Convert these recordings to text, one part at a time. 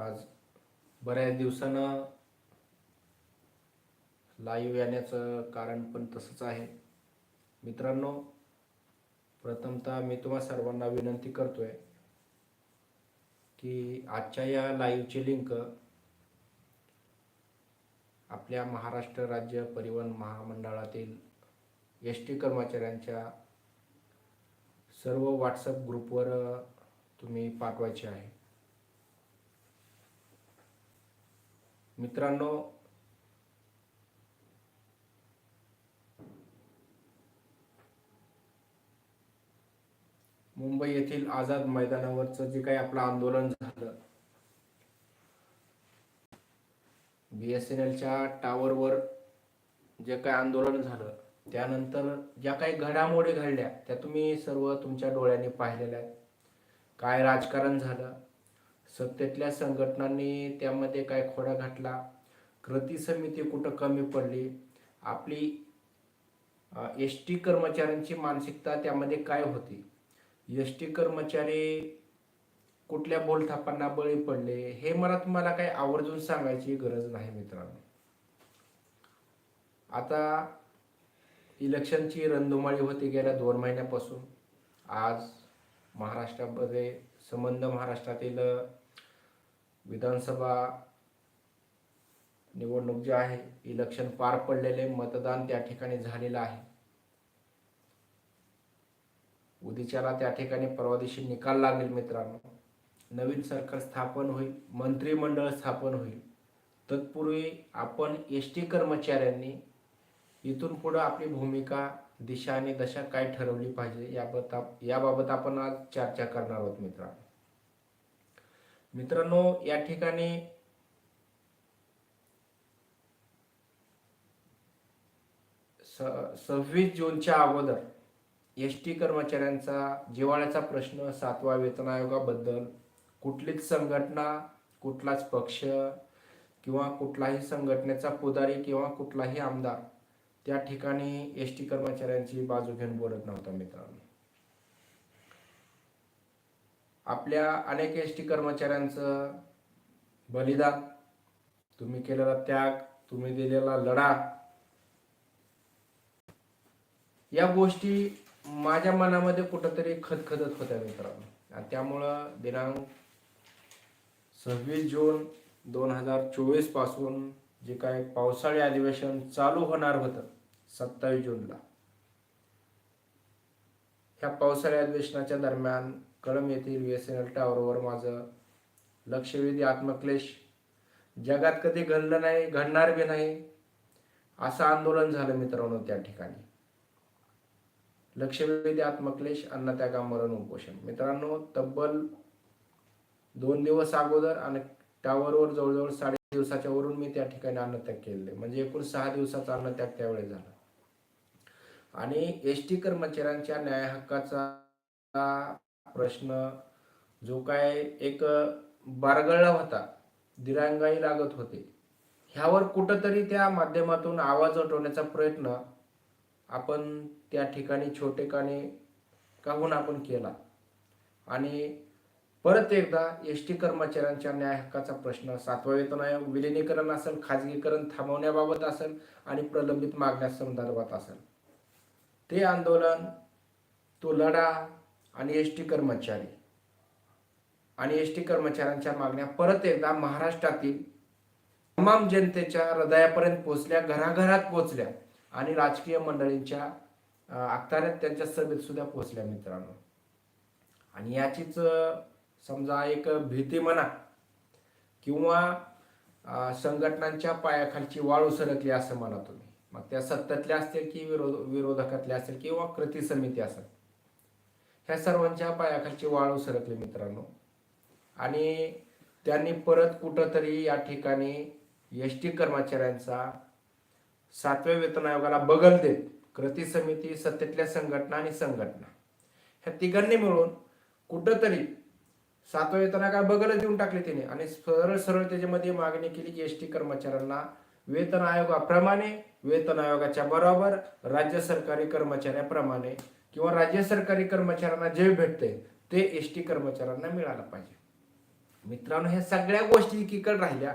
आज बऱ्याच दिवसानं लाईव्ह येण्याचं कारण पण तसंच आहे. मित्रांनो प्रथमतः मी तुम्हा सर्वांना विनंती करतोय की आजच्या या लाईव्हची लिंक आपल्या महाराष्ट्र राज्य परिवहन महामंडळातील एस टी कर्मचाऱ्यांच्या सर्व व्हॉट्सअप ग्रुपवर तुम्ही पाठवायचे आहे. मित्रांनो मुंबई येथील आझाद मैदानावरचं जे काही आपलं आंदोलन झालं बी एस एन एलच्या टावरवर जे काही आंदोलन झालं त्यानंतर ज्या काही घडामोडी घडल्या त्या तुम्ही सर्व तुमच्या डोळ्यांनी पाहिलेल्या आहेत. काय राजकारण झालं सत्तेतल्या संघटनांनी त्यामध्ये काय खोडा घातला? कृती समिती कुठं कमी पडली? आपली एस टी कर्मचाऱ्यांची मानसिकता त्यामध्ये काय होती? एस टी कर्मचारी कुठल्या बोलथापांना बळी पडले? हे मला तुम्हाला काही आवर्जून सांगायची गरज नाही मित्रांनो. आता इलेक्शनची रणधुमाळी होती गेल्या दोन महिन्यापासून. आज महाराष्ट्रामध्ये संबंध महाराष्ट्रातील विधानसभा निवडणूक जे आहे इलेक्शन पार पडलेले मतदान त्या ठिकाणी झालेलं आहे. उदीच्याला त्या ठिकाणी परवा दिवशी निकाल लागेल मित्रांनो. नवीन सरकार स्थापन होईल मंत्रिमंडळ स्थापन होईल. तत्पूर्वी आपण एस टी कर्मचाऱ्यांनी इथून पुढं आपली भूमिका दिशा आणि दशा काय ठरवली पाहिजे याबाबत याबाबत आपण आज चर्चा करणार आहोत मित्रांनो. मित्रांनो या ठिकाणी स- सव्वीस जूनच्या अगोदर एस टी कर्मचाऱ्यांचा जिव्हाळ्याचा प्रश्न सातवा वेतन आयोगाबद्दल कुठलीच संघटना कुठलाच पक्ष किंवा कुठलाही संघटनेचा पुदारी किंवा कुठलाही आमदार त्या ठिकाणी एस टी कर्मचाऱ्यांची बाजू घेऊन बोलत नव्हता मित्रांनो. आपल्या अनेक एस टी कर्मचाऱ्यांचं बलिदान. तुम्ही केलेला त्याग तुम्ही दिलेला लढा. या गोष्टी माझ्या मनामध्ये कुठंतरी खदखदत होत्या मित्रांनो. आणि त्यामुळं दिनांक सव्वीस जून दोन हजार चोवीसपासून जे काय पावसाळी अधिवेशन चालू होणार होतं सत्तावीस जूनला. ह्या पावसाळी अधिवेशनाच्या दरम्यान कळम येथील बी एस एन एल टॉवरवर माझं लक्षवेधी आत्मक्लेश. जगात कधी घडलं नाही घडणार बी नाही असं आंदोलन झालं मित्रांनो त्या ठिकाणी. लक्षवेधी आत्मक्लेश अन्नत्यागा मरण उपोषण. मित्रांनो तब्बल दोन दिवस अगोदर आणि टावरवर जवळजवळ साडे दिवसाच्या वरून मी त्या ठिकाणी अन्नत्याग केलेले म्हणजे एकूण सहा दिवसाचा अन्नत्याग त्यावेळेस झाला. आणि एस टी कर्मचाऱ्यांच्या न्याय हक्काचा प्रश्न जो काय एक बारगळला होता दिरांगाई लागत होते. ह्यावर कुठंतरी त्या माध्यमातून आवाज उठवण्याचा प्रयत्न आपण त्या ठिकाणी छोटेकाने काहून आपण केला. आणि परत एकदा एस टी कर्मचाऱ्यांच्या न्याय हक्काचा प्रश्न सातवा वेतन आयोग विलिनीकरण असेल खाजगीकरण थांबवण्याबाबत असेल आणि प्रलंबित मागण्या संदर्भात असेल. ते आंदोलन तो लढा आणि एस टी कर्मचारी. आणि एस टी कर्मचाऱ्यांच्या मागण्या परत एकदा महाराष्ट्रातील तमाम जनतेच्या हृदयापर्यंत पोचल्या घराघरात पोचल्या आणि राजकीय मंडळींच्या अखताऱ्यात त्यांच्या सभेत सुद्धा पोचल्या मित्रांनो. आणि याचीच समजा एक भीती म्हणा किंवा संघटनांच्या पायाखालची वाळू सरकली असं म्हणा तुम्ही. मग त्या सत्तातल्या असतील की विरोध विरोधकातल्या असतील किंवा कृती समिती असेल ह्या सर्वांच्या पायाखालची वाळू सरकली मित्रांनो. आणि त्यांनी परत कुठंतरी या ठिकाणी एस टी कर्मचाऱ्यांचा सातव्या वेतन आयोगाला बगल देत कृती समिती सत्तेतल्या संघटना आणि संघटना ह्या तिघांनी मिळून कुठंतरी सातव्या वेतन आयोगाला बगलच देऊन टाकले तिने आणि सरळ सरळ त्याच्यामध्ये मागणी केली की एस टी कर्मचाऱ्यांना वेतन आयोगाप्रमाणे वेतन आयोगाच्या बरोबर राज्य सरकारी कर्मचाऱ्याप्रमाणे किंवा राज्य सरकारी कर्मचाऱ्यांना जे भेटते ते एस टी कर्मचाऱ्यांना मिळालं पाहिजे. मित्रांनो ह्या सगळ्या गोष्टी एकीकडे राहिल्या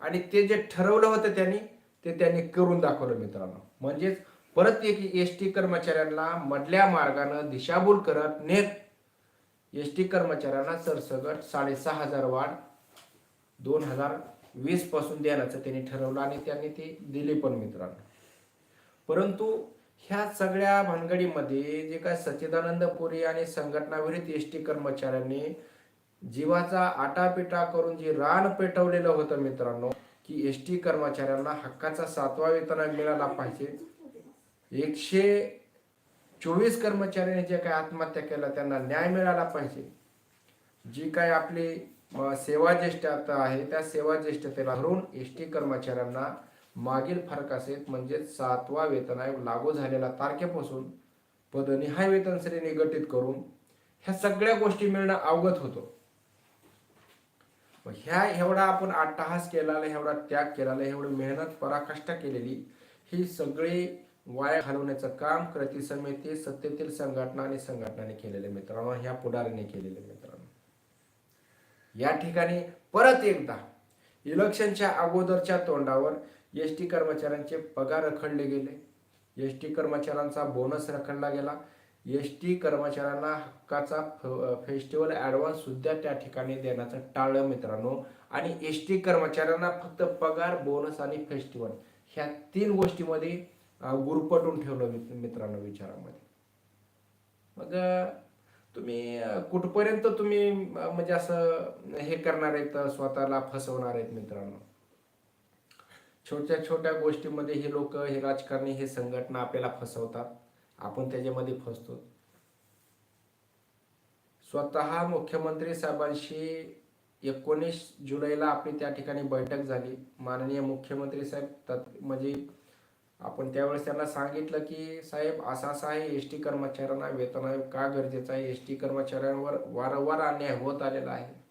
आणि ते जे ठरवलं होतं त्यांनी ते त्यांनी करून दाखवलं मित्रांनो. म्हणजेच परत एक एस टी कर्मचाऱ्यांना मधल्या मार्गानं दिशाभूल करत नेट एस टी कर्मचाऱ्यांना सरसगट साडेसहा हजार वाढ दोन हजार वीसपासून देण्याचं त्यांनी ठरवलं आणि त्यांनी ती दिली पण मित्रांनो. परंतु ह्या सगळ्या भानगडीमध्ये जे काय सच्चिदानंद पुरी आणि संघटनाविरहित एस टी कर्मचाऱ्यांनी जीवाचा आटापिटा करून जे रान पेटवलेलं होतं मित्रांनो की एस टी कर्मचाऱ्यांना हक्काचा सातवा वेतन मिळाला पाहिजे. एकशे चोवीस कर्मचाऱ्यांनी जे काही आत्महत्या केल्या त्यांना न्याय मिळाला पाहिजे. जी काय आपली अ, सेवा ज्येष्ठता आहे त्या सेवा ज्येष्ठतेला धरून एस टी कर्मचाऱ्यांना मागील फरकासेत म्हणजे सातवा वेतन आयोग लागू झालेल्या तारखेपासून पद निहाय वेतन श्रेणी गठीत करून ह्या सगळ्या गोष्टी मिळणं अवगत होतो. ह्या एवढा आपण अट्टहास केलेला एवढा त्याग केलेला एवढी मेहनत पराकाष्ठा केलेली ही सगळी वाया घालवण्याचं काम कृती समिती सत्तेतील संघटना आणि संघटनाने केलेले मित्रांनो ह्या पुढारीने केलेले मित्रांनो. या ठिकाणी परत एकदा इलेक्शनच्या अगोदरच्या तोंडावर एस टी कर्मचाऱ्यांचे पगार रखडले गेले. एस टी कर्मचाऱ्यांचा बोनस रखडला गेला. एस टी कर्मचाऱ्यांना हक्काचा फ- फेस्टिवल ॲडव्हान्स सुद्धा त्या ठिकाणी देण्याचं टाळलं मित्रांनो. आणि एस टी कर्मचाऱ्यांना फक्त पगार बोनस आणि फेस्टिवल ह्या तीन गोष्टीमध्ये गुरपटून ठेवलं मित्रांनो विचारामध्ये. मग तुम्ही कुठपर्यंत तुम्ही म्हणजे असं हे करणार आहेत स्वतःला फसवणार आहेत मित्रांनो? छोट्या छोट्या गोष्टीमध्ये हे लोक हे राजकारणी हे संघटना आपल्याला फसवतात. आपण त्याच्यामध्ये फसतो. स्वतः मुख्यमंत्री साहेबांशी एकोणीस जुलैला आपली त्या ठिकाणी बैठक झाली. माननीय मुख्यमंत्री साहेब तत् म्हणजे आपण त्यावेळेस त्यांना सांगितलं की साहेब असं असा आहे एस टी कर्मचाऱ्यांना वेतन आयोग का गरजेचं आहे? एस टी कर्मचाऱ्यांवर वारंवार अन्याय होत आलेला आहे.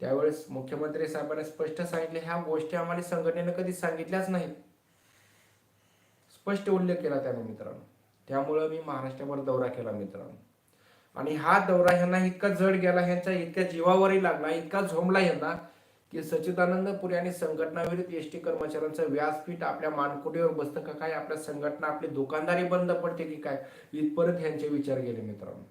त्यावेळेस मुख्यमंत्री साहेबांनी स्पष्ट सांगितले ह्या गोष्टी आम्हाला संघटनेनं कधी सांगितल्याच नाहीत. स्पष्ट उल्लेख केला त्याने मित्रांनो. त्यामुळं मी महाराष्ट्रावर दौरा केला मित्रांनो. आणि हा दौरा ह्यांना इतका जड गेला ह्यांच्या इतक्या जीवावरही लागला इतका झोंबला ह्यांना की सच्चिदानंद पुरी आणि संघटनाविरुद्ध एस टी कर्मचाऱ्यांचं व्यासपीठ आपल्या मानकुटीवर बसतं का काय? आपल्या संघटना आपली दुकानदारी बंद पडते की काय? इथपर्यंत ह्यांचे विचार गेले मित्रांनो.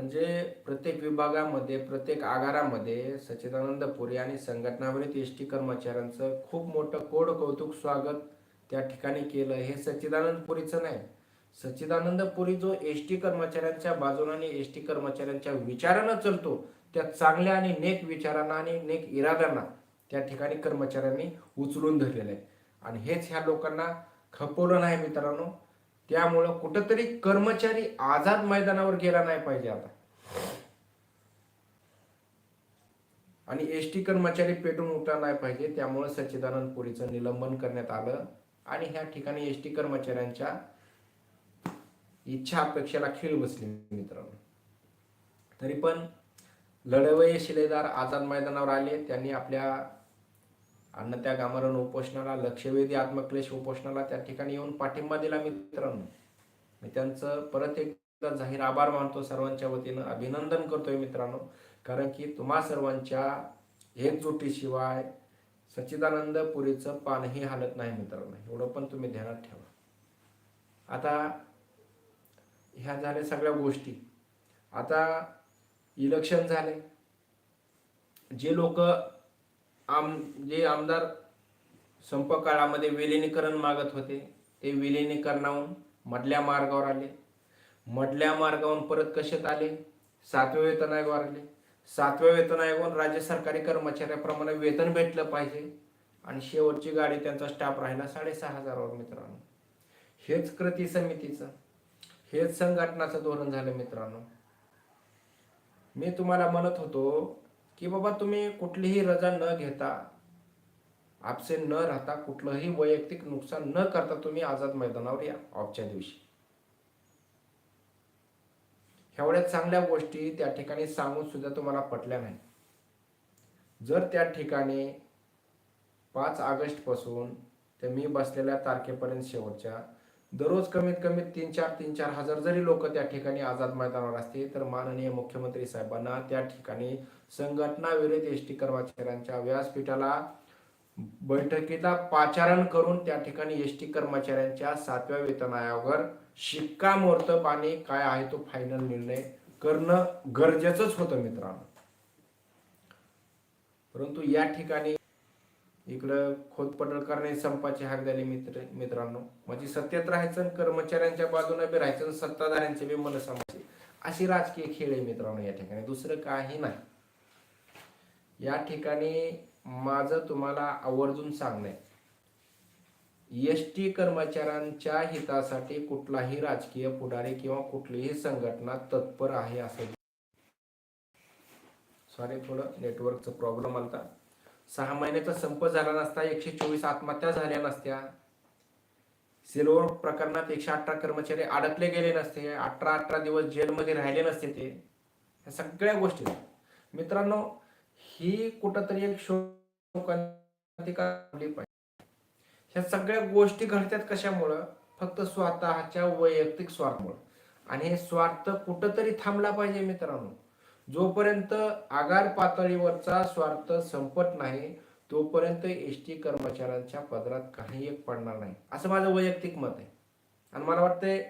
म्हणजे प्रत्येक विभागामध्ये प्रत्येक आगारामध्ये सच्चिदानंद पुरी आणि संघटनावरील एस टी कर्मचाऱ्यांचं खूप मोठं कोड कौतुक स्वागत त्या ठिकाणी केलं. हे सच्चिदानंद पुरीचं नाही. सच्चिदानंद पुरी जो एस टी कर्मचाऱ्यांच्या बाजूने आणि एस टी कर्मचाऱ्यांच्या विचारानं चलतो त्या चांगल्या आणि नेक विचारांना आणि नेक इराद्यांना त्या ठिकाणी कर्मचाऱ्यांनी उचलून धरलेलं आहे. आणि हेच ह्या लोकांना खपवलं नाही मित्रांनो. त्यामुळं कुठंतरी कर्मचारी आझाद मैदानावर गेला नाही पाहिजे आता. आणि एस टी कर्मचारी पेटून उठला नाही पाहिजे त्यामुळे सच्चिदानंद पुरीचं निलंबन करण्यात आलं. आणि ह्या ठिकाणी एस टी कर्मचाऱ्यांच्या इच्छा अपेक्षेला खीळ बसली मित्रांनो. तरी पण लढवय शिलेदार आझाद मैदानावर आले त्यांनी आपल्या अन्न त्या गामरण उपोषणाला लक्षवेधी आत्मक्लेश उपोषणाला त्या ठिकाणी येऊन पाठिंबा दिला मित्रांनो. मी त्यांचं परत एकदा जाहीर आभार मानतो सर्वांच्या वतीनं. अभिनंदन करतोय मित्रांनो. कारण की तुम्हा सर्वांच्या एकजुटीशिवाय सच्चिदानंद पुरीचं पानही हालत नाही मित्रांनो. एवढं पण तुम्ही ध्यानात ठेवा. आता ह्या झाल्या सगळ्या गोष्टी. आता इलेक्शन झाले. जे लोक आम जे आमदार संप काळामध्ये विलिनीकरण मागत होते ते विलिनीकरणाहून मधल्या मार्गावर आले. मधल्या मार्गावरून परत कशात आले? सातव्या वेतन आयोगावर आले. सातव्या वेतन आयोगावर राज्य सरकारी कर्मचाऱ्याप्रमाणे वेतन भेटलं पाहिजे आणि शेवटची गाडी त्यांचा स्टाफ राहिला साडेसहा हजारावर मित्रांनो. हेच कृती समितीचं हेच संघटनाचं धोरण झालं मित्रांनो. मी तुम्हाला म्हणत होतो की बाबा तुम्ही कुठलीही रजा न घेता आपसे न राहता कुठलंही वैयक्तिक नुकसान न करता तुम्ही आझाद मैदानावर या ऑफच्या दिवशी. एवढ्या चांगल्या गोष्टी त्या ठिकाणी सांगून सुद्धा तुम्हाला पटल्या नाही. जर त्या ठिकाणी पाच ऑगस्टपासून ते मी बसलेल्या तारखेपर्यंत शेवटच्या दररोज कमीत कमी तीन चार तीन चार हजार जरी लोक त्या ठिकाणी आझाद मैदानावर असतील तर माननीय मुख्यमंत्री साहेबांना त्या ठिकाणी संघटना विरोधी एस टी कर्मचाऱ्यांच्या व्यासपीठाला बैठकीला पाचारण करून त्या ठिकाणी एस टी कर्मचाऱ्यांच्या सातव्या वेतन आयोगावर शिक्कामोर्तब आणि काय आहे तो फायनल निर्णय करणं गरजेचंच होतं मित्रांनो. परंतु या ठिकाणी इकडं खोदपडळकरने संपाची हाक दिली मित्र मित्रांनो. म्हणजे सत्तेत राहायचं कर्मचाऱ्यांच्या बाजूने बी राहायचं आणि सत्ताधाऱ्यांचे बी मन अशी राजकीय खेळ आहे मित्रांनो या ठिकाणी. दुसरं काही नाही. या ठिकाणी माझं तुम्हाला आवर्जून सांगणं एस टी कर्मचाऱ्यांच्या हितासाठी कुठलाही राजकीय पुढारी किंवा कुठलीही संघटना तत्पर आहे असं. सॉरी थोडं नेटवर्कचा प्रॉब्लेम आलता. सहा महिन्याचा संप झाला नसता एकशे चोवीस आत्महत्या झाल्या नसत्या. सिल्वर प्रकरणात एकशे अठरा कर्मचारी अडकले गेले नसते अठरा अठरा दिवस जेलमध्ये राहिले नसते ते. ह्या सगळ्या गोष्टी. मित्रांनो ही कुठंतरी एक शोकांतिका पाहिजे. ह्या सगळ्या गोष्टी घडतात कशामुळं? फक्त स्वतःच्या वैयक्तिक स्वार्थमुळं. आणि हे स्वार्थ कुठंतरी थांबला पाहिजे मित्रांनो. जोपर्यंत आगार पातळीवरचा स्वार्थ संपत नाही तोपर्यंत एस टी कर्मचाऱ्यांच्या पदरात काही एक पडणार नाही. असं माझं वैयक्तिक मत आहे. आणि मला वाटतंय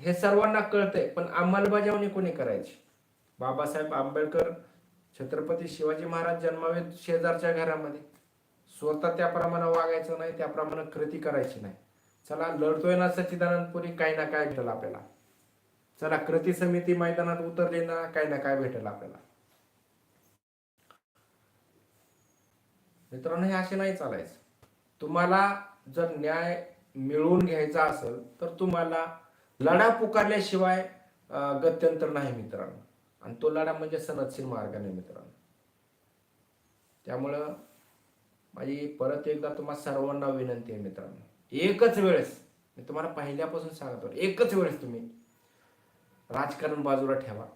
हे सर्वांना कळतंय पण अंमलबजावणी कोणी करायची? बाबासाहेब आंबेडकर छत्रपती शिवाजी महाराज जन्मावे शेजारच्या घरामध्ये. स्वतः त्याप्रमाणे वागायचं नाही त्याप्रमाणे कृती करायची नाही. चला लढतोय ना सच्चिदानंदपुरी काही ना काय भेटलं आपल्याला. चला कृती समिती मैदानात उतरली ना काही ना काय भेटेल आपल्याला. मित्रांनो हे असे नाही चालायचं. तुम्हाला जर न्याय मिळवून घ्यायचा असेल तर तुम्हाला लढा पुकारल्याशिवाय गत्यंतर नाही मित्रांनो. आणि तो लढा म्हणजे सनदशील मार्गाने मित्रांनो. त्यामुळं माझी परत एकदा तुम्हाला सर्वांना विनंती आहे मित्रांनो. एकच वेळेस मी तुम्हाला पहिल्यापासून सांगतो एकच वेळेस तुम्ही राजकारण बाजूला ठेवा.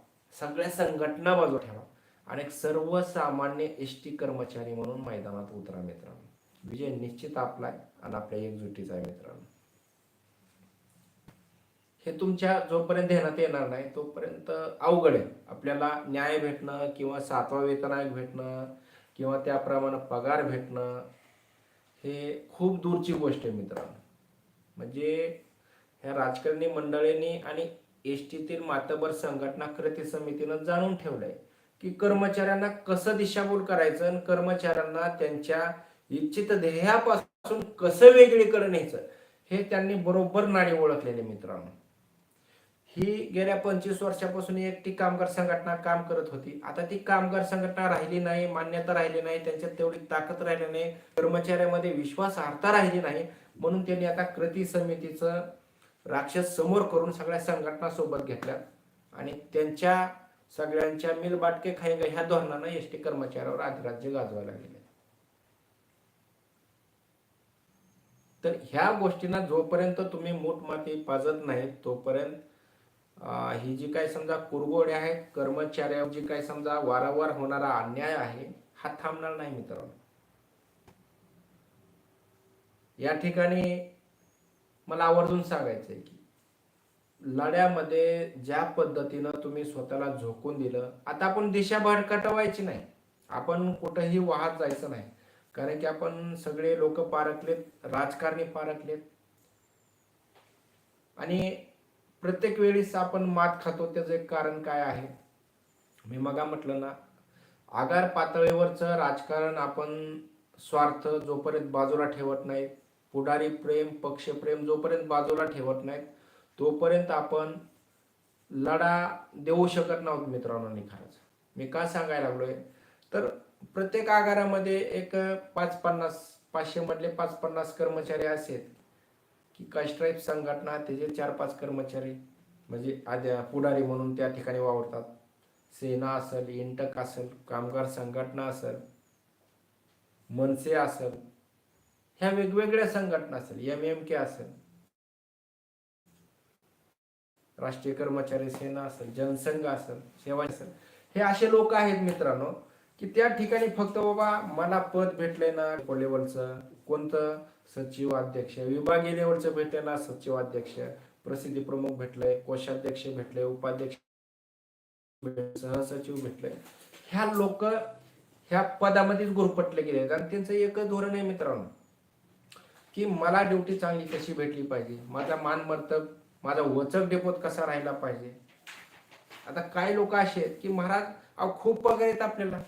सगळ्या संघटना बाजूला ठेवा. आणि एक सर्वसामान्य एस टी कर्मचारी म्हणून मैदानात उतरा मित्रांनो. विजय निश्चित आपला आहे आणि आपल्या एकजुटीचा आहे मित्रांनो. हे तुमच्या जोपर्यंत ध्यानात येणार नाही तोपर्यंत अवघड आहे. आपल्याला न्याय भेटणं किंवा सातवा वेतन आयोग भेटणं किंवा त्याप्रमाणे पगार भेटणं हे खूप दूरची गोष्ट आहे मित्रांनो. म्हणजे ह्या राजकारणी मंडळींनी आणि एस टीतील मातबर संघटना कृती समितीनं जाणून ठेवलंय की कर्मचाऱ्यांना कसं दिशाभूल करायचं आणि कर्मचाऱ्यांना त्यांच्या इच्छित ध्येयापासून कसं वेगळीकडे न्यायचं हे त्यांनी बरोबर नाणी ओळखलेले मित्रांनो. ही गेल्या पंचवीस वर्षापासून एकटी कामगार संघटना काम करत होती. आता ती कामगार संघटना राहिली नाही मान्यता राहिली नाही त्यांच्यात तेवढी ताकद राहिली नाही कर्मचाऱ्यांमध्ये विश्वासार्हता राहिली नाही म्हणून त्यांनी आता कृती समितीचं राक्षस समोर करून सगळ्या संघटना सोबत घेतल्या आणि त्यांच्या सगळ्यांच्या मिलबाटके बाटके ह्या धोरणानं एस टी कर्मचाऱ्यावर अधिराज्य गाजवायला गेले. तर ह्या गोष्टींना जोपर्यंत तुम्ही मोठमाती पाजत नाही तोपर्यंत ही जी काय समजा कुरगोड्या आहे कर्मचाऱ्यावर जी काय समजा वारंवार होणारा अन्याय आहे हा थांबणार नाही मित्रांनो. या ठिकाणी मला आवर्जून सांगायचं आहे की लढ्यामध्ये ज्या पद्धतीनं तुम्ही स्वतःला झोकून दिलं आता आपण दिशा भडकटवायची नाही. आपण कुठंही वाहत जायचं नाही. कारण की आपण सगळे लोक पारखलेत राजकारणी पारखलेत. आणि प्रत्येक वेळेस आपण मात खातो त्याचं एक कारण काय आहे? मी मगा म्हटलं ना आगार पातळीवरचं राजकारण आपण स्वार्थ जोपर्यंत बाजूला ठेवत नाहीत पुढारी प्रेम पक्षप्रेम जोपर्यंत बाजूला ठेवत नाहीत तोपर्यंत आपण लढा देऊ शकत नव्हत मित्रांनो निखारच मी का सांगायला लागलोय? तर प्रत्येक आगारामध्ये एक पाच पन्नास पाचशे मधले पाच पन्नास कर्मचारी असेल की कास्ट्राईप संघटना त्याचे चार पाच कर्मचारी म्हणजे आद्या पुढारी म्हणून त्या ठिकाणी वावरतात. सेना असेल इंटक असेल कामगार संघटना असेल मनसे असेल ह्या वेगवेगळ्या संघटना असेल एम एम के असेल राष्ट्रीय कर्मचारी सेना असेल जनसंघ असेल सेवा असेल हे असे लोक आहेत मित्रांनो की त्या ठिकाणी फक्त बाबा मला पद भेटले ना लेवलचं कोणतं सचिव अध्यक्ष विभागीय लेवलचं भेटले ना सचिव अध्यक्ष प्रसिद्धी प्रमुख भेटले कोषाध्यक्ष भेटले उपाध्यक्ष सहसचिव भेटले ह्या लोक ह्या पदामध्येच गुरपटले गेले कारण त्यांचं एकच धोरण आहे मित्रांनो की मला ड्युटी चांगली कशी भेटली पाहिजे? माझा मान मर्तब माझा वचक डेपोत कसा राहिला पाहिजे? आता काही लोक असे आहेत की महाराज अहो खूप पगार येत आपल्याला.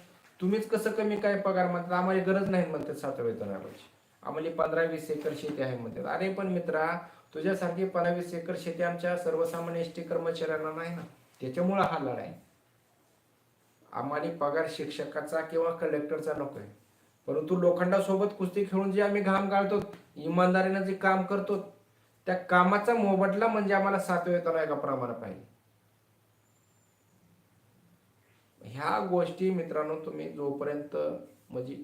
तुम्हीच कसं कमी काय पगार म्हणतात? आम्हाला गरज नाही म्हणतात सातव्या वेतन आम्हाला पंधरा वीस एकर शेती आहे म्हणतात. अरे पण मित्रा तुझ्यासारखी पंधरा वीस एकर शेती आमच्या सर्वसामान्य एस टी कर्मचाऱ्यांना नाही ना. त्याच्यामुळं हा लढाई. आहे आम्हाला पगार शिक्षकाचा किंवा कलेक्टरचा नको आहे. परंतु लोखंडासोबत कुस्ती खेळून जे आम्ही घाम गाळतो इमानदारीनं जे काम करतो त्या कामाचा मोबदला म्हणजे आम्हाला सातव्या वेतन एका प्रमाणे पाहिजे. ह्या गोष्टी मित्रांनो तुम्ही जोपर्यंत म्हणजे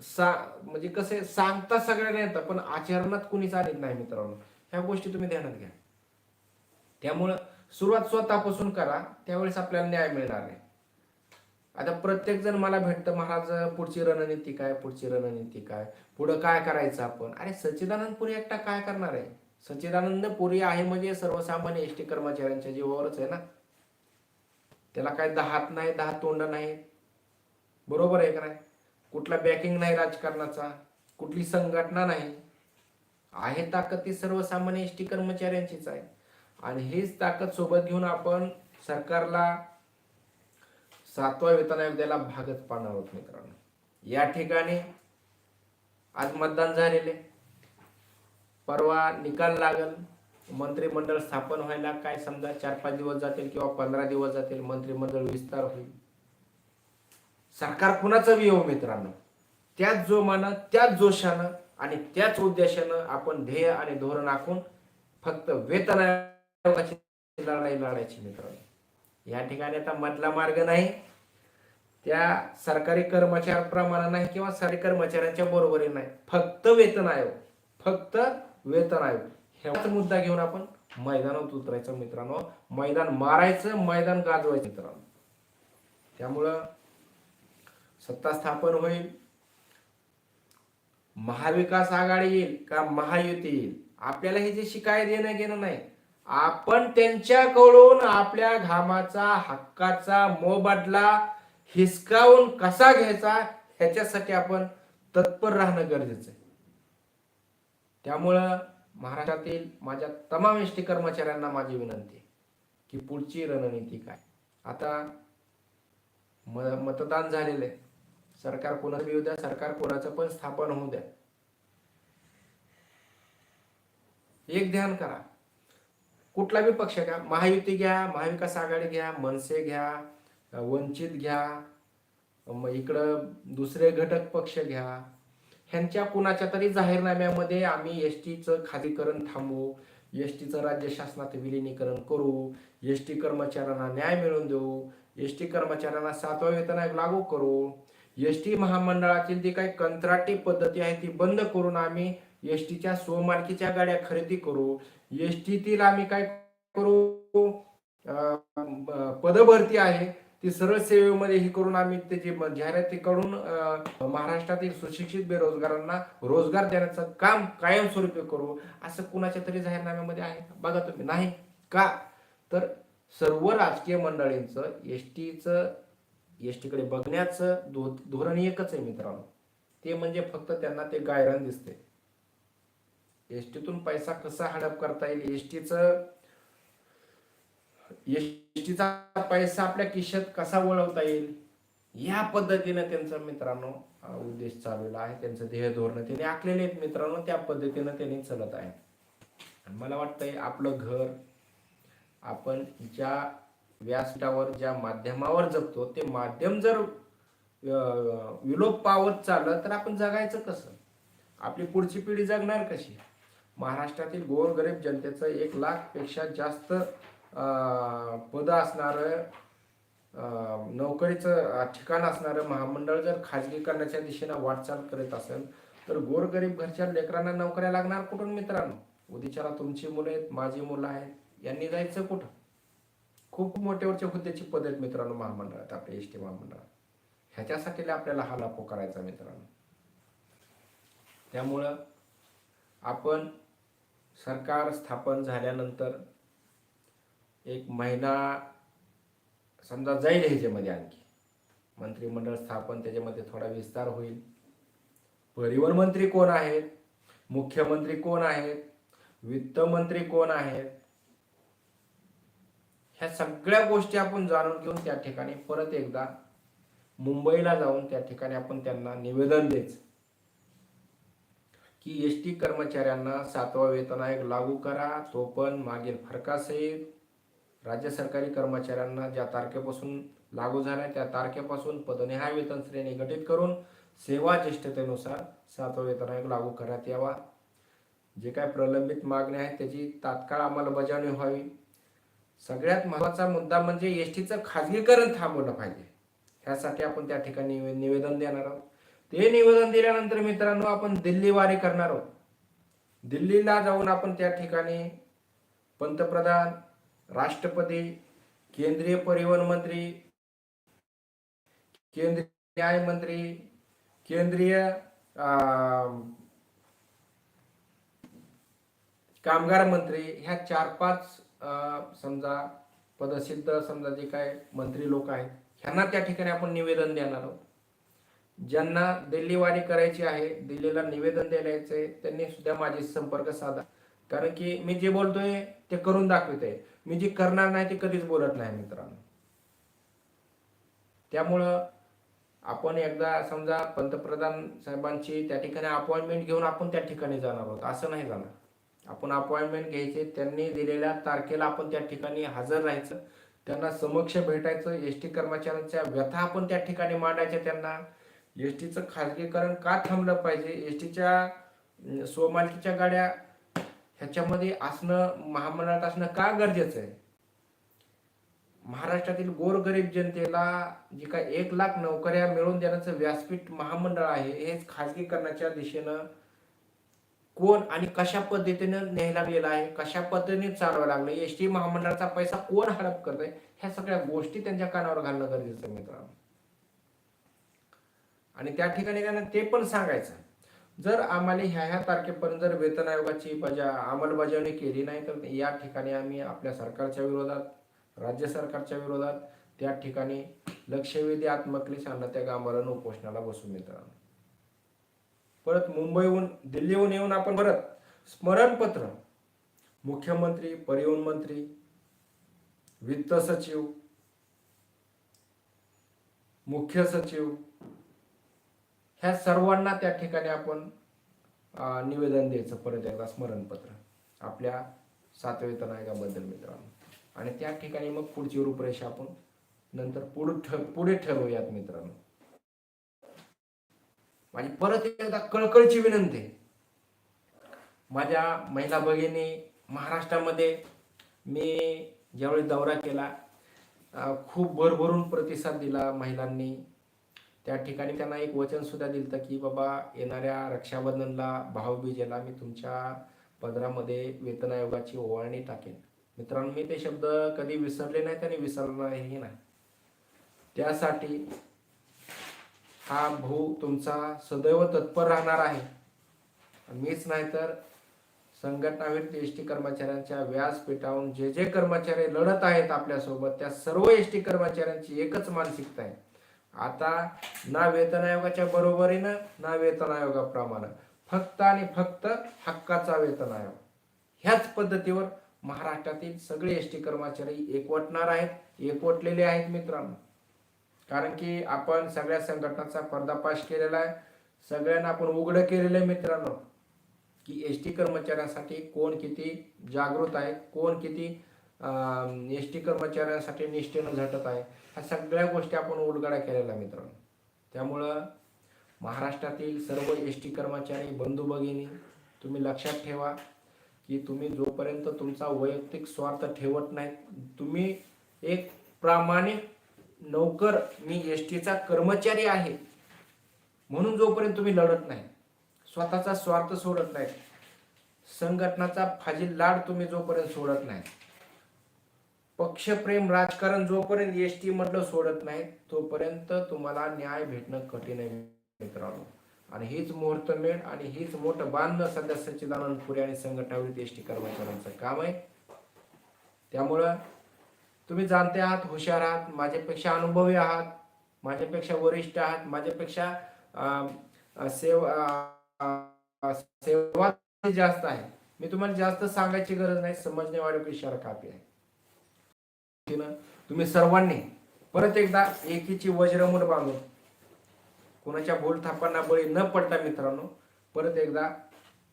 सा म्हणजे कसे सांगता सगळ्यांना येतं पण आचरणात कुणीच आणत नाही मित्रांनो. ह्या गोष्टी तुम्ही ध्यानात घ्या. त्यामुळं सुरुवात स्वतःपासून करा त्यावेळेस आपल्याला न्याय मिळणार आहे आता प्रत्येक जण मला भेटतं महाराज पुढची रणनीती काय पुढची रणनीती काय? पुढं काय करायचं आपण? अरे सच्चिदानंद पुरी एकटा काय करणार आहे? सच्चिदानंद पुरी आहे म्हणजे सर्वसामान्य एस टी कर्मचाऱ्यांच्या जीवावरच आहे ना? त्याला काय दहा हात नाही दहा तोंड नाही? बरोबर आहे का नाही? कुठला बॅकिंग नाही राजकारणाचा कुठली संघटना नाही. आहे ताकद ती सर्वसामान्य एस टी कर्मचाऱ्यांचीच आहे. आणि हीच ताकद सोबत घेऊन आपण सरकारला सातवा वेतन आयोग द्यायला भागच पाडणार आहोत मित्रांनो. या ठिकाणी आज मतदान झालेले परवा निकाल लागल. मंत्रिमंडळ स्थापन व्हायला काय समजा चार पाच दिवस जातील किंवा पंधरा दिवस जातील मंत्रिमंडळ विस्तार होईल. सरकार कुणाचं बी येऊ मित्रांनो. त्याच जोमानं त्याच जोशानं आणि त्याच उद्देशानं आपण ध्येय आणि धोरण आखून फक्त वेतन आयोगाची लढाई लढायची मित्रांनो. या ठिकाणी आता मधला मार्ग नाही. त्या सरकारी कर्मचाऱ्याप्रमाणे नाही किंवा सरकारी कर्मचाऱ्यांच्या बरोबरी नाही. फक्त वेतन आयोग. फक्त वेतन आयोग. ह्याच मुद्दा घेऊन आपण मैदानात उतरायचं मित्रांनो. मैदान मारायचं मैदान गाजवायचं मित्रांनो. त्यामुळं सत्ता स्थापन होईल. महाविकास आघाडी येईल का? महायुती येईल. आपल्याला हे जे शिकायत येणं घेणं नाही. आपण त्यांच्याकडून आपल्या घामाचा हक्काचा मोबदला हिसकावून कसा घ्यायचा ह्याच्यासाठी आपण तत्पर राहणं गरजेचं आहे. त्यामुळं महाराष्ट्रातील माझ्या तमाम एस टी कर्मचाऱ्यांना माझी विनंती की पुढची रणनीती काय? आता म- मतदान झालेलं आहे. सरकार कोणाचं येऊ द्या सरकार कोणाचं पण स्थापन होऊ द्या. एक ध्यान करा. कुठला बी पक्ष घ्या महायुती घ्या महाविकास आघाडी घ्या मनसे घ्या वंचित घ्या मग इकडं दुसरे घटक पक्ष घ्या. ह्यांच्या कुणाच्या तरी जाहीरनाम्यामध्ये आम्ही एस टीचं खालीकरण थांबवू एस टीचं राज्य शासनात विलिनीकरण करू एस टी कर्मचाऱ्यांना न्याय मिळवून देऊ एस टी कर्मचाऱ्यांना सातवा वेतन आयोग लागू करू. एस टी महामंडळातील जी काही कंत्राटी पद्धती आहे ती बंद करून आम्ही एस टीच्या सोमालकीच्या गाड्या खरेदी करू. एस टीतील आम्ही काय करू? पदभरती आहे. ती सरळ सेवेमध्ये ही करून आम्ही त्याची जाहिराती करून महाराष्ट्रातील सुशिक्षित बेरोजगारांना रोजगार देण्याचं काम कायमस्वरूपी करू. असं कुणाच्या तरी जाहीरनाम्यामध्ये आहे? बघा तुम्ही. नाही का? तर सर्व राजकीय मंडळींचं एस टीचं एस टीकडे बघण्याचं धोरण एकच आहे मित्रांनो. ते म्हणजे फक्त त्यांना ते गायरान दिसते एस टीतून पैसा कसा हडप करता येईल? एस टीचं एसटीचा पैसा आपल्या किशात कसा वळवता येईल? या पद्धतीनं त्यांचा मित्रांनो उद्देश चालवला आहे. त्यांचं ध्येय धोरण त्यांनी आखलेले आहेत मित्रांनो. त्या पद्धतीनं त्यांनी चलत आहे आणि मला वाटतंय आपलं घर आपण ज्या व्यासपीठावर ज्या माध्यमावर जगतो ते माध्यम जर विलोप पावत चाललं तर आपण जगायचं कसं? आपली पुढची पिढी जगणार कशी? महाराष्ट्रातील गोरगरीब जनतेचं एक लाखपेक्षा जास्त पदं असणारं नोकरीचं ठिकाण असणारं महामंडळ जर खाजगीकरणाच्या दिशेनं वाटचाल करत असेल तर गोरगरीब घरच्या लेकरांना नोकऱ्या लागणार कुठून मित्रांनो? उद्याच्याला तुमची मुलं आहेत माझी मुलं आहेत यांनी जायचं कुठं? खूप मोठ्यावरच्या हुद्द्याची पद आहेत मित्रांनो महामंडळात आपल्या एस टी महामंडळात. ह्याच्यासाठी आपल्याला हा लापो करायचा मित्रांनो. त्यामुळं आपण सरकार स्थापन झाल्यानंतर एक महिना समजा जाईल ह्याच्यामध्ये आणखी. मंत्रिमंडळ स्थापन त्याच्यामध्ये थोडा विस्तार होईल. परिवहन मंत्री कोण आहेत? मुख्यमंत्री कोण आहेत? वित्त मंत्री कोण आहेत? ह्या सगळ्या गोष्टी आपण जाणून घेऊन त्या ठिकाणी परत एकदा मुंबईला जाऊन त्या ठिकाणी आपण त्यांना निवेदन द्यायचं. की एस टी कर्मचाऱ्यांना सातवा वेतन आयोग लागू करा तो पण मागील फरकासहित राज्य सरकारी कर्मचाऱ्यांना ज्या तारखेपासून लागू झाला त्या तारखेपासून पदनिहाय वेतन श्रेणी गठीत करून सेवा ज्येष्ठतेनुसार सातवा वेतन आयोग लागू करण्यात यावा. जे काय प्रलंबित मागण्या आहेत त्याची तात्काळ अंमलबजावणी व्हावी. सगळ्यात महत्त्वाचा मुद्दा म्हणजे एस टीचं खाजगीकरण थांबवलं पाहिजे. ह्यासाठी आपण त्या ठिकाणी निवे- निवेदन देणार आहोत. ते निवेदन दिल्यानंतर मित्रांनो आपण दिल्ली वारी करणार आहोत. दिल्लीला जाऊन आपण त्या ठिकाणी पंतप्रधान राष्ट्रपती केंद्रीय परिवहन मंत्री केंद्रीय न्याय मंत्री केंद्रीय अं, कामगार मंत्री ह्या चार पाच अं, समजा पदसिद्ध समजा जे काय मंत्री लोक आहेत ह्यांना त्या ठिकाणी आपण निवेदन देणार आहोत. ज्यांना दिल्लीवारी करायची आहे दिल्लीला निवेदन द्यायचं आहे त्यांनी सुद्धा माझे संपर्क साधा. कारण की मी जे बोलतोय ते करून दाखवित आहे मी जे करणार नाही ते कधीच बोलत नाही मित्रांनो. त्यामुळं आपण एकदा समजा पंतप्रधान साहेबांची त्या ठिकाणी अपॉइंटमेंट घेऊन आपण त्या ठिकाणी जाणार आहोत. असं नाही जाणार. आपण अपॉइंटमेंट घ्यायचे त्यांनी दिलेल्या तारखेला आपण त्या ठिकाणी हजर राहायचं. त्यांना समक्ष भेटायचं एस टी कर्मचाऱ्यांच्या व्यथा आपण त्या ठिकाणी मांडायच्या त्यांना. एस टीचं खाजगीकरण का थांबलं पाहिजे? एस टीच्या स्वमालकीच्या गाड्या ह्याच्यामध्ये असणं महामंडळात असणं का गरजेचं आहे? महाराष्ट्रातील गोरगरीब जनतेला जी काय एक लाख नोकऱ्या मिळवून देण्याचं व्यासपीठ महामंडळ आहे हेच खाजगीकरणाच्या दिशेनं कोण आणि कशा पद्धतीनं न्यायला गेला आहे कशा पद्धतीने चालवावं लागलं एस टी महामंडळाचा पैसा कोण हडप करतोय ह्या सगळ्या गोष्टी त्यांच्या कानावर घालणं गरजेचं आहे मित्रांनो. आणि त्या ठिकाणी त्यांना ते पण सांगायचं. जर आम्हाला ह्या ह्या तारखेपर्यंत जर वेतन आयोगाची बजा अंमलबजावणी केली नाही तर या ठिकाणी आम्ही आपल्या सरकारच्या विरोधात राज्य सरकारच्या विरोधात त्या ठिकाणी लक्षवेधी आत्मक्लेश त्या गांभारानं उपोषणाला बसून मित्रांनो परत मुंबईहून दिल्लीहून येऊन आपण परत स्मरणपत्र मुख्यमंत्री परिवहन मंत्री वित्त सचिव मुख्य सचिव ह्या सर्वांना त्या ठिकाणी आपण निवेदन द्यायचं परत एकदा स्मरणपत्र. आपल्या सातवेतन वेतन आयोगाबद्दल मित्रांनो. आणि त्या ठिकाणी मग पुढची रूपरेषा आपण नंतर पुढे ठ पुढे ठरवूयात मित्रांनो. माझी परत एकदा कळकळची विनंती माझ्या महिला भगिनी महाराष्ट्रामध्ये मी ज्यावेळी दौरा केला खूप भरभरून प्रतिसाद दिला महिलांनी. त्या ठिकाणी त्यांना एक वचन सुद्धा दिलं की बाबा येणाऱ्या रक्षाबंधनला भावबीजेला मी तुमच्या पदरामध्ये वेतन आयोगाची ओवाळणी टाकेन. मित्रांनो मी ते शब्द कधी विसरले नाहीत आणि विसरणारही नाही. त्यासाठी हा भाऊ तुमचा सदैव तत्पर राहणार आहे. मीच नाही तर संघटनाविरुद्ध एस टी कर्मचाऱ्यांच्या व्यासपीठावरून जे जे कर्मचारी लढत आहेत आपल्यासोबत त्या सर्व एस टी कर्मचाऱ्यांची एकच मानसिकता आहे. आता ना वेतन आयोगाच्या बरोबरीनं ना वेतन आयोगाप्रमाणे फक्त आणि फक्त हक्काचा वेतन आयोग. ह्याच पद्धतीवर महाराष्ट्रातील सगळे एस टी कर्मचारी एकवटणार आहेत एकवटलेले आहेत मित्रांनो. कारण की आपण सगळ्या संघटनाचा पर्दापाश केलेला आहे. सगळ्यांना आपण उघडं केलेलं आहे मित्रांनो की एस टी कर्मचाऱ्यांसाठी कोण किती जागृत आहे कोण किती एस टी कर्मचाऱ्यांसाठी निष्ठेनं झटत आहे. ह्या सगळ्या गोष्टी आपण उलगडा केलेल्या मित्रांनो. त्यामुळं महाराष्ट्रातील सर्व एस टी कर्मचारी बंधू भगिनी तुम्ही लक्षात ठेवा की तुम्ही जोपर्यंत तुमचा वैयक्तिक स्वार्थ ठेवत नाही तुम्ही एक प्रामाणिक नोकर मी एस टीचा कर्मचारी आहे. म्हणून जोपर्यंत तुम्ही लढत नाही स्वतःचा स्वार्थ सोडत नाही संघटनाचा फाजील लाड तुम्ही जोपर्यंत सोडत नाही पक्षप्रेम राजकारण जोपर्यंत एस टी मधलं सोडत नाही तोपर्यंत तुम्हाला न्याय भेटणं कठीण आहे मित्रांनो. आणि हीच मुहूर्तमेढ आणि हीच मोठं बांधणं सध्या सच्चिदानंद पुरे आणि संघटनावरील एस टी कर्मचाऱ्यांचं काम आहे. त्यामुळं तुम्ही जाणते आहात हुशार आहात माझ्यापेक्षा अनुभवी आहात माझ्यापेक्षा वरिष्ठ आहात माझ्यापेक्षा सेवा सेवा जास्त आहे. मी तुम्हाला जास्त सांगायची गरज नाही समजणे वाढव इशारा काफी आहे. तिनं तुम्ही सर्वांनी परत एकदा एकीची वज्रमुठ बांधून कोणाच्या भूलथापांना बळी न पडता मित्रांनो परत एकदा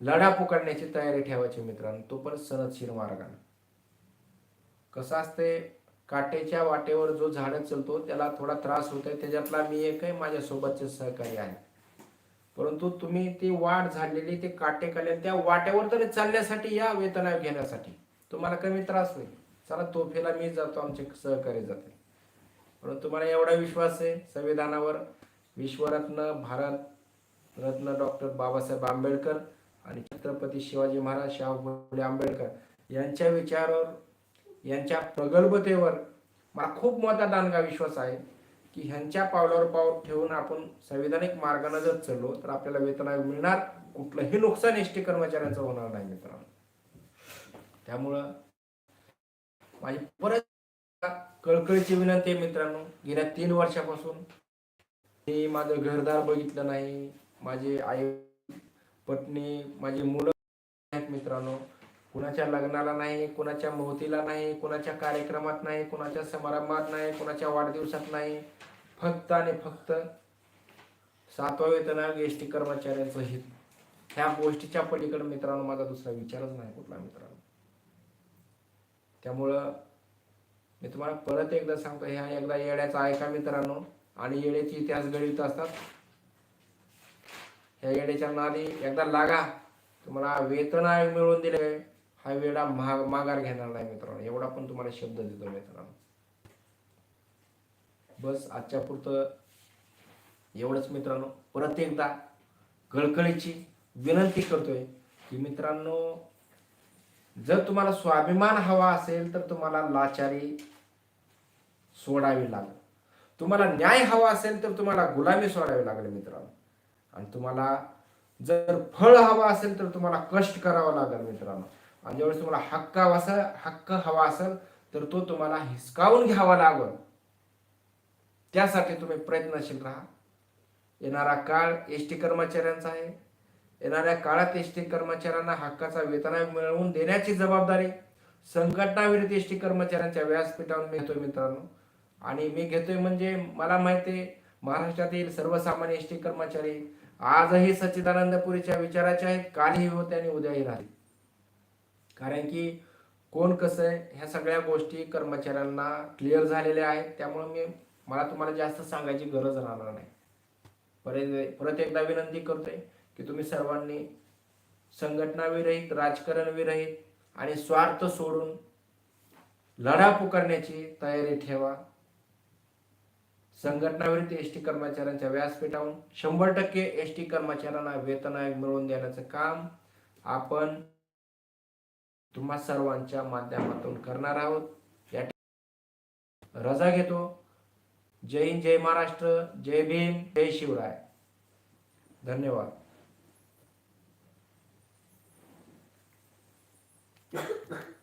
लढा पुकारण्याची तयारी ठेवायची मित्रांनो तो पण सनदशीर मार्गाने. कसं असते काटेच्या वाटेवर जो झाडं चालतो त्याला थोडा त्रास होतोय त्याच्यातला मी एकही माझ्यासोबतचे माझ्या सोबतचे सहकारी आहे. परंतु तुम्ही ती वाट झालेली ते काटे काढले त्या वाटेवर तरी चालण्यासाठी या वेतना घेण्यासाठी तुम्हाला कमी त्रास होईल. चला तोफेला मी जातो आमचे सहकारी जाते परंतु मला एवढा विश्वास आहे संविधानावर विश्वरत्न भारत रत्न डॉक्टर बाबासाहेब आंबेडकर आणि छत्रपती शिवाजी महाराज शाहू फुले आंबेडकर यांच्या विचारावर यांच्या प्रगल्भतेवर मला खूप मोठा दानगा विश्वास आहे की ह्यांच्या पावलावर पाऊल ठेवून आपण संविधानिक मार्गाने जर चाललो तर आपल्याला वेतन आयोग मिळणार. कुठलंही नुकसान एसटी कर्मचाऱ्यांचं होणार नाही मित्रांनो. त्यामुळं माझी परत कळकळीची विनंती आहे मित्रांनो. गेल्या तीन वर्षापासून मी माझं घरदार बघितलं नाही. माझे आई पत्नी माझी मुलं आहेत मित्रांनो. कुणाच्या लग्नाला नाही कुणाच्या मोहतीला नाही कुणाच्या कार्यक्रमात नाही कुणाच्या समारंभात नाही कुणाच्या वाढदिवसात नाही. फक्त आणि फक्त सातवा वेतन आयोग एस टी कर्मचाऱ्यांचं हित. ह्या गोष्टीच्या पलीकडे मित्रांनो माझा दुसरा विचारच नाही कुठला मित्रांनो. त्यामुळं मी तुम्हाला परत एकदा सांगतो ह्या एकदा येड्याचा ऐका मित्रांनो. आणि येड्याचे इतिहास घडवित असतात. ह्या येड्याच्या नादी एकदा लागा. तुम्हाला वेतन आयोग मिळवून दिले. हा वेळा महाग माघार घेणार नाही मित्रांनो. एवढा पण तुम्हाला शब्द देतो मित्रांनो. बस आजच्या पुरतं एवढंच मित्रांनो. परत एकदा कळकळीची विनंती करतोय की मित्रांनो जर तुम्हाला स्वाभिमान हवा असेल तर तुम्हाला लाचारी सोडावी लागेल. तुम्हाला न्याय हवा असेल तर तुम्हाला गुलामी सोडावी लागेल मित्रांनो. आणि तुम्हाला जर फळ हवा असेल तर तुम्हाला कष्ट करावं लागेल मित्रांनो. आणि ज्यावेळेस तुम्हाला हक्क हवा असेल हक्क हवा असेल तर तो तुम्हाला हिसकावून घ्यावा लागेल. त्यासाठी तुम्ही प्रयत्नशील राहा. येणारा काळ एस टी कर्मचाऱ्यांचा आहे. येणाऱ्या काळात एस टी कर्मचाऱ्यांना हक्काचा वेतन मिळवून देण्याची जबाबदारी संघटनाविरुद्ध एस टी कर्मचाऱ्यांच्या व्यासपीठावर मी घेतोय मित्रांनो. आणि मी घेतोय म्हणजे मला माहिती आहे महाराष्ट्रातील सर्वसामान्य एस टी कर्मचारी आजही सच्चिदानंदपुरीच्या विचाराचे आहेत कालही होते आणि उद्याही राहतील. कारण की कोण कसं आहे ह्या सगळ्या गोष्टी कर्मचाऱ्यांना क्लिअर झालेल्या आहेत त्यामुळे मी मला तुम्हाला जास्त सांगायची गरज राहणार नाही. परत परत एकदा विनंती करतोय की तुम्ही सर्वांनी संघटनाविरहित राजकारणविरहित राजकारण विरहित आणि स्वार्थ सोडून लढा पुकारण्याची तयारी ठेवा. संघटनाविरुद्ध एस टी कर्मचाऱ्यांच्या व्यासपीठावरून शंभर टक्के एस टी कर्मचाऱ्यांना वेतन आयोग मिळवून देण्याचं काम आपण तुम्हा सर्वांच्या माध्यमातून करणार आहोत. या रजा घेतो. जय हिंद जय महाराष्ट्र जय भीम जय शिवराय. धन्यवाद. Yeah.